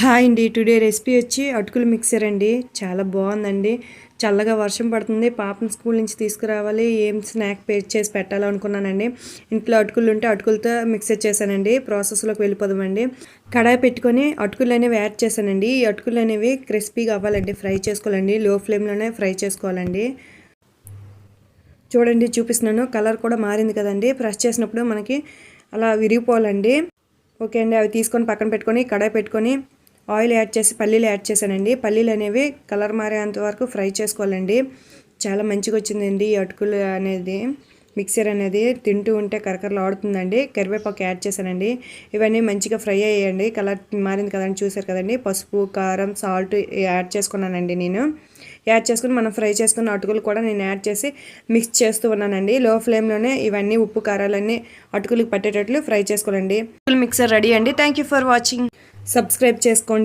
Hi అండి. Today recipe వచ్చి అటుకులు మిక్సర్ అండి. చాలా బాగుందండి. చల్లగా వర్షం పడుతుంది. పాపం స్కూల్ నుంచి తీసుకురావాలి. ఏం స్నాక్ పే చేసి పెట్టాలనుకున్నానండి ఇంట్లో అటుకులు ఉంటే అటుకులతో మిక్సర్ చేశానండి. ప్రాసెస్లోకి వెళ్ళిపోదామండి. కడాయి పెట్టుకొని అటుకులు అనేవి యాడ్ చేశానండి. ఈ అటుకులు అనేవి క్రిస్పీగా అవ్వాలండి. ఫ్రై చేసుకోవాలండి. లో ఫ్లేమ్లోనే ఫ్రై చేసుకోవాలండి. చూడండి చూపిస్తున్నాను. కలర్ కూడా మారింది కదండి. ప్రెస్ చేసినప్పుడు మనకి అలా విరిగిపోవాలండి. ఓకే అండి. అవి తీసుకొని పక్కన పెట్టుకొని కడాయి పెట్టుకొని ఆయిల్ యాడ్ చేసి పల్లీలు యాడ్ చేశానండి. పల్లీలు అనేవి కలర్ మారేంత వరకు ఫ్రై చేసుకోవాలండి. చాలా మంచిగా వచ్చిందండి ఈ అటుకులు అనేది. మిక్సర్ అనేది తింటూ ఉంటే కరకరలు ఆడుతుందండి. కరివేపాకు యాడ్ చేశానండి. ఇవన్నీ మంచిగా ఫ్రై అయ్యండి కలర్ మారింది కదండి చూసారు కదండి. పసుపు కారం సాల్ట్ యాడ్ చేసుకున్నానండి నేను. యాడ్ చేసుకుని మనం ఫ్రై చేసుకున్న అటుకులు కూడా నేను యాడ్ చేసి మిక్స్ చేస్తూ ఉన్నానండి. లో ఫ్లేమ్లోనే ఇవన్నీ ఉప్పు కారాలన్నీ అటుకులకు పట్టేటట్లు ఫ్రై చేసుకోవాలండి. మిక్సర్ రెడీ అండి. Thank for watching. సబ్స్క్రైబ్ చేసుకోండి.